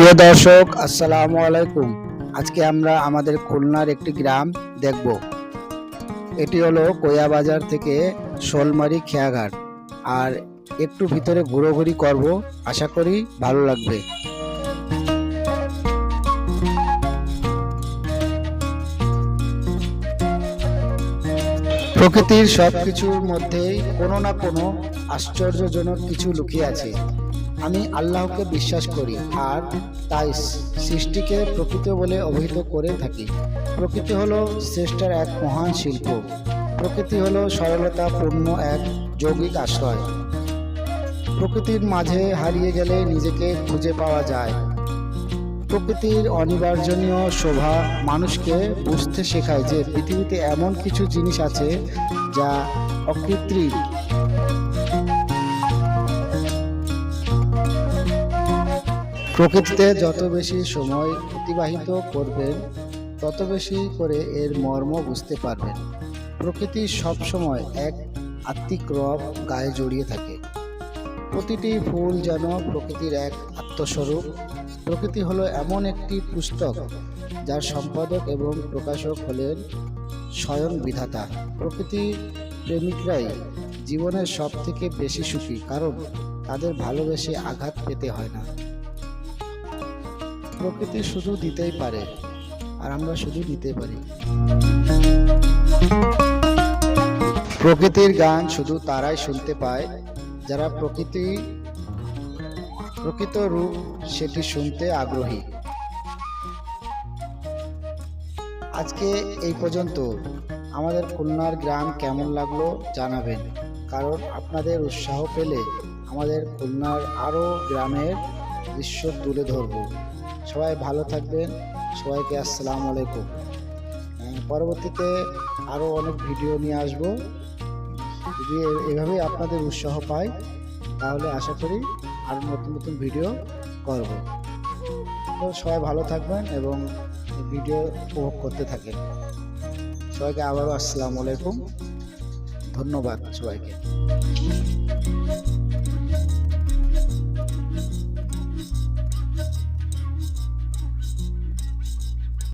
প্রিয় দর্শক, আসসালামু আলাইকুম। আজকে আমরা আমাদের খুলনার একটি গ্রাম দেখব। এটি হলো কোয়া বাজার থেকে শোলমারি খেয়াঘাট। আর একটু ভিতরে ঘোরাঘুরি করব, আশা করি ভালো লাগবে। প্রকৃতির সব কিছুর মধ্যেই কোনো না কোনো আশ্চর্যজনক কিছু লুকিয়ে আছে। আমি আল্লাহকে বিশ্বাস করি আর তাই সৃষ্টিকে প্রকৃত বলে অভিহিত করে থাকি। প্রকৃতি হলো শ্রেষ্ঠের এক মহান শিল্প। প্রকৃতি হলো সরলতাপূর্ণ এক যৌগিক আশ্রয়। প্রকৃতির মাঝে হারিয়ে গেলে নিজেকে খুঁজে পাওয়া যায়। প্রকৃতির অনিবার্জনীয় শোভা মানুষকে বুঝতে শেখায় যে পৃথিবীতে এমন কিছু জিনিস আছে যা অকৃত্রিম। প্রকৃতিতে যত বেশি সময় অতিবাহিত করবেন, তত বেশি করে এর মর্ম বুঝতে পারবেন। প্রকৃতি সবসময় এক আত্মিক রব গায়ে জড়িয়ে থাকে। প্রতিটি ফুল যেন প্রকৃতির এক আত্মস্বরূপ। প্রকৃতি হলো এমন একটি পুস্তক যার সম্পাদক এবং প্রকাশক হলেন স্বয়ং বিধাতা। প্রকৃতি প্রেমিকরাই জীবনের সব থেকে বেশি সুখী, কারণ তাদের ভালোবেসে আঘাত পেতে হয় না। প্রকৃতি শুধু দিতেই পারে, আর আমরা শুধু নিতে পারি। প্রকৃতির গান শুধু তারাই শুনতে পায়, যারা প্রকৃতি, প্রকৃত রূপ সেটি শুনতে আগ্রহী। আজকে এই পর্যন্ত। আমাদের খুলনার গ্রাম কেমন লাগল জানাবেন, কারণ আপনাদের উৎসাহ পেলে আমাদের খুলনার আরও গ্রামের দৃশ্য তুলে ধরব। সবাই ভালো থাকবেন। সবাইকে আসসালামু আলাইকুম। পরবর্তীতে আরও অনেক ভিডিও নিয়ে আসব। যদি এ- এভাবেই আপনাদের উৎসাহ পাই, তাহলে আশা করি আরও নতুন নতুন ভিডিও করব। তো সবাই ভালো থাকবেন এবং ভিডিও উপভোগ করতে থাকেন। সবাইকে আবারও আসসালামু আলাইকুম। ধন্যবাদ সবাইকে।